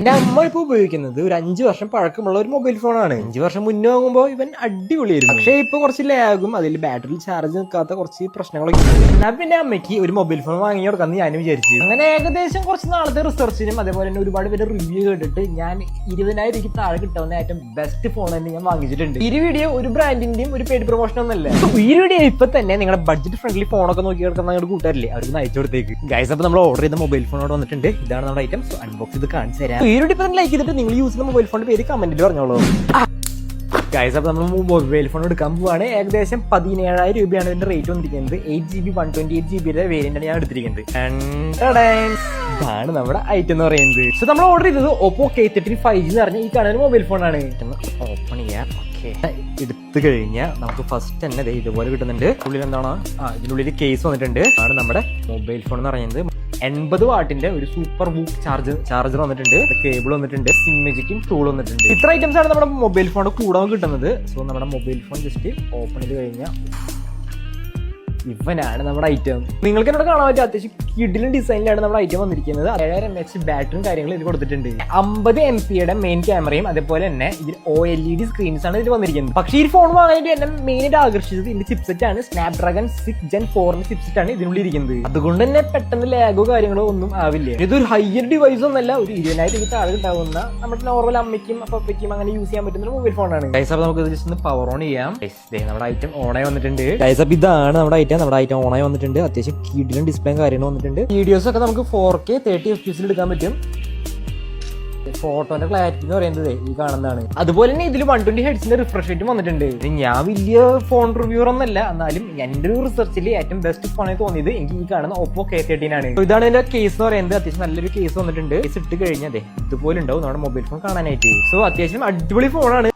ഇപ്പൊ ഉപയോഗിക്കുന്നത് ഒരു അഞ്ചു വർഷം പഴക്കമുള്ള ഒരു മൊബൈൽ ഫോണാണ്. അഞ്ചു വർഷം മുന്നേ വാങ്ങുമ്പോൾ ഇവൻ അടിപൊളിയായിരുന്നു. പക്ഷേ ഇപ്പൊ കുറച്ച് ലാഗും അതിൽ ബാറ്ററി ചാർജ് നിൽക്കാത്ത കുറച്ച് പ്രശ്നങ്ങളൊക്കെ എന്നാ പിന്നെ അമ്മയ്ക്ക് ഒരു മൊബൈൽ ഫോൺ വാങ്ങി കൊടുക്കാന്ന് ഞാൻ വിചാരിച്ചു. അങ്ങനെ ഏകദേശം കുറച്ച് നാളത്തെ റിസർച്ചിനും അതേപോലെ തന്നെ ഒരുപാട് പേര് റിവ്യൂ കേട്ടിട്ട് ഞാൻ ഇരുപതിനായിരം താഴെ കിട്ടാവുന്ന ഏറ്റവും ബെസ്റ്റ് ഫോൺ തന്നെ ഞാൻ വാങ്ങിച്ചിട്ടുണ്ട്. ഈ വീഡിയോ ഒരു ബ്രാൻഡിന്റെയും ഒരു പേര് പ്രൊമോഷൻ ഒന്നല്ല ഈ വീഡിയോ ഇപ്പൊ തന്നെ നിങ്ങളുടെ ബഡ്ജറ്റ് ഫ്രണ്ട്ലി ഫോണൊക്കെ നോക്കി കിടക്കുന്ന നിങ്ങളുടെ കൂട്ടുകാരില്ലേ? അവർക്ക് അയച്ചു കൊടുത്തേക്ക്. ഗൈസ് അപ്പൊ നമ്മൾ ഓർഡർ ചെയ്ത മൊബൈൽ ഫോണോട് വന്നിട്ടുണ്ട്. ഇതാണ് നമ്മുടെ ഐറ്റംസ് അൺബോക്സ് ഇത് കാണിച്ചു തരാം. വീഡിയോ ഇപ്പൊ ലൈക്ക് ചെയ്തിട്ട് നിങ്ങൾ യൂസ് ചെയ്യുന്ന മൊബൈൽ ഫോണിന്റെ പേര് കമന്റിൽ പറഞ്ഞോളൂ. ഗൈസ് അപ്പോൾ നമ്മൾ മൊബൈൽ ഫോൺ എടുക്കാൻ പോവാണ്. ഏകദേശം പതിനേഴായിരം രൂപയാണ് ഇതിന്റെ റേറ്റ് വന്നിരിക്കുന്നത്. Eight G B one twenty eight G ബിയുടെ വേരിയന്റ് ഞാൻ എടുത്തിരിക്കുന്നത്. ഇതാണ് നമ്മുടെ ഐറ്റം എന്ന് പറയുന്നത്. സോ നമ്മൾ ഓർഡർ ചെയ്തത് Oppo K thirteen five G എന്ന് പറഞ്ഞ ഈ കാണുന്ന മൊബൈൽ ഫോണാണ് ഓപ്പൺ ചെയ്യാം. ഓക്കെ എടുത്തു കഴിഞ്ഞാൽ നമുക്ക് ഫസ്റ്റ് തന്നെ ഇതുപോലെ കിട്ടുന്നുണ്ട്. ഉള്ളിൽ എന്താണ് ആ ഇതിനുള്ളിൽ കേസ് വന്നിട്ടുണ്ട്. ആണ് നമ്മുടെ മൊബൈൽ ഫോൺ എന്ന് പറയുന്നത്. എൺപത് വാട്ടിന്റെ ഒരു സൂപ്പർ വൂക്ക് ചാർജർ ചാർജർ വന്നിട്ടുണ്ട്. കേബിൾ വന്നിട്ടുണ്ട്. സിമ്മജിക്കും ടൂൾ വന്നിട്ടുണ്ട്. ഇത്ര ഐറ്റംസ് ആണ് നമ്മുടെ മൊബൈൽ ഫോണിന്റെ കൂടെ കിട്ടുന്നത്. സോ നമ്മുടെ മൊബൈൽ ഫോൺ ജസ്റ്റ് ഓപ്പൺ ചെയ്ത് കഴിഞ്ഞാൽ ഇവനാണ് നമ്മുടെ ഐറ്റം നിങ്ങൾക്ക് എന്നോട് കാണാൻ പറ്റും അത്യാവശ്യം കിഡിലും ഡിസൈനിലാണ് നമ്മുടെ ഐറ്റം വന്നിരിക്കുന്നത്. ഏഴായിരം എം എച്ച് ബാറ്ററിയും കാര്യങ്ങളും ഇതിൽ കൊടുത്തിട്ടുണ്ട്. അമ്പത് എം പിയുടെ മെയിൻ ക്യാമറയും അതേപോലെ തന്നെ ഇതിൽ O L E D screens ആണ് ഇതിൽ വന്നിരിക്കുന്നത്. പക്ഷേ ഈ ഫോൺ വാങ്ങാനായിട്ട് എന്നെ മെയിൻ ആയിട്ട് ആകർഷിച്ചത് ഇതിന്റെ ചിപ്സെറ്റ് ആണ് സ്നാപ് ഡ്രാഗൺ സിക്സ് ജെൻ ഫോറിന്റെ ചിപ്സെറ്റ് ആണ് ഇതിനുള്ളിൽ ഇരിക്കുന്നത്. അതുകൊണ്ട് തന്നെ പെട്ടെന്ന് ലാഗോ കാര്യങ്ങളോ ഒന്നും ആവില്ല. ഇതൊരു ഹയർ ഡിവൈസ് ഒന്നല്ല ഒരു ഇരുപതിനായിരം ഇത് താഴെ ഉണ്ടാവുന്ന നമ്മുടെ നോർമൽ അമ്മയ്ക്കും അപ്പയ്ക്കും അങ്ങനെ യൂസ് ചെയ്യാൻ പറ്റുന്ന ഒരു മൊബൈൽ ഫോണാണ് ഗൈസ് അപ്പോൾ നമുക്ക് ജസ്റ്റ് ഒന്ന് പവർ ഓൺ ചെയ്യാം. നമ്മുടെ ഐറ്റം ഓണായി വന്നിട്ടുണ്ട്. ഗൈസ് അപ്പോൾ ഇതാണ് നമ്മുടെ ഐറ്റം നമ്മുടെ ഐറ്റം ഓണായി വന്നിട്ടുണ്ട്. അത്യാവശ്യം കീഡിലും ഡിസ്പ്ലേയും കാര്യങ്ങളും വന്നിട്ടുണ്ട്. വീഡിയോസ് ഒക്കെ നമുക്ക് ഫോർ കെ തേർട്ടി എഫ് പിസിൽ എടുക്കാൻ പറ്റും. ഫോട്ടോന്റെ ക്ലാരിറ്റി എന്ന് പറയുന്നത് ഈ കാണുന്നതാണ്. അതുപോലെ തന്നെ ഇതിൽ വൺ ട്വന്റി ഹെഡ്സിന്റെ റിഫ്രഷ് റേറ്റ് വന്നിട്ടുണ്ട്. ഞാൻ വലിയ ഫോൺ റിവ്യൂർ ഒന്നല്ല. എന്നാലും എന്റെ ഒരു റിസർച്ചിൽ ഏറ്റവും ബെസ്റ്റ് ഫോണായി തോന്നിയത് എനിക്ക് ഈ കാണുന്ന ഓപ്പോ കെ തേർട്ടീൻ ആണ്. ഇതാണ് ഇതിന്റെ കേസ് എന്ന് പറയുന്നത്. അത്യാവശ്യം നല്ലൊരു കേസ് വന്നിട്ടുണ്ട്. കേസ് ഇട്ട് കഴിഞ്ഞാൽ ഇതുപോലെ ഉണ്ടാവും. നമ്മുടെ മൊബൈൽ ഫോൺ കാണാനായിട്ട്. സോ അത്യാവശ്യം അടിപൊളി ഫോണാണ്